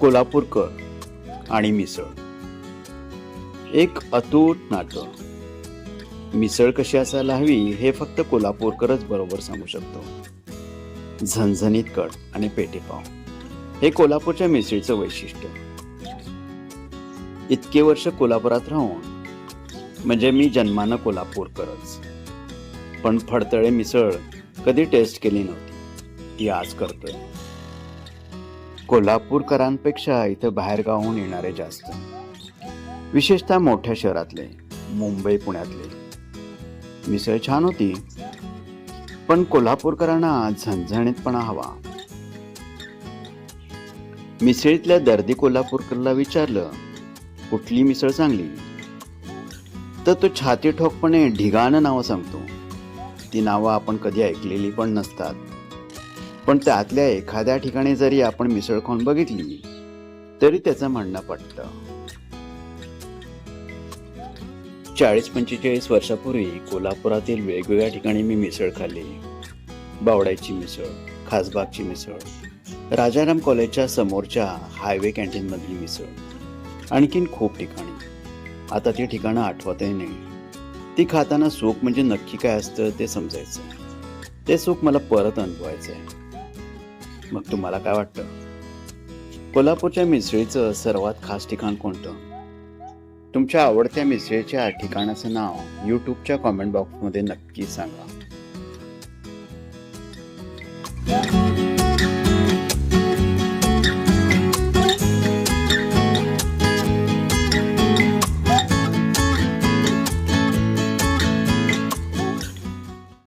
कोल्हापूरकर आणि मिसळ. एक अतूट नातं मिसळ कशी असायला हवी हे फक्त कोल्हापूरकरच बरोबर सांगू शकतो. झणझणीत कट आणि पेटीपाव हे कोल्हापूरच्या मिसळीचं वैशिष्ट्य. इतके वर्ष कोल्हापुरात राहून म्हणजे मी जन्मानं कोल्हापूरकरच. पण फडतळे मिसळ कधी टेस्ट केली नव्हती. ती आज करतोय. कोल्हापूरकरांपेक्षा इथं बाहेरगावहून येणारे जास्त. विशेषतः मोठ्या शहरातले मुंबई पुण्यातले. मिसळ छान होती पण कोल्हापूरकरांना झणझणीतपणा हवा. मिसळीतल्या दर्दी कोल्हापूरकरला विचारलं कुठली मिसळ चांगली? तर तो छाती ठोकपणे ढिगाणं नावं सांगतो. ती नावं आपण कधी ऐकलेली पण नसतात. पण त्यातल्या एखाद्या ठिकाणी जरी आपण मिसळ खाऊन बघितली तरी त्याचं म्हणणं पटतं. चाळीस पंचेचाळीस वर्षापूर्वी कोल्हापुरातील वेगवेगळ्या ठिकाणी मी मिसळ खाल्ली. बावड्याची मिसळ खासबागची मिसळ राजाराम कॉलेजच्या समोरच्या हायवे कॅन्टीनमधली मिसळ आणखीन खूप ठिकाणी. आता ती ठिकाणं आठवतही नाही. ती खाताना सुख म्हणजे नक्की काय असतं ते समजायचं. ते सुख मला परत अनुभवायचं आहे मग तुम्हाला काय वाटतं? कोल्हापूरच्या मिसळीचं सर्वात खास ठिकाण कोणतं? तुमच्या आवडत्या मिसळीच्या ठिकाणाचं नाव यूट्यूबच्या कॉमेंट बॉक्समध्ये नक्की सांगा.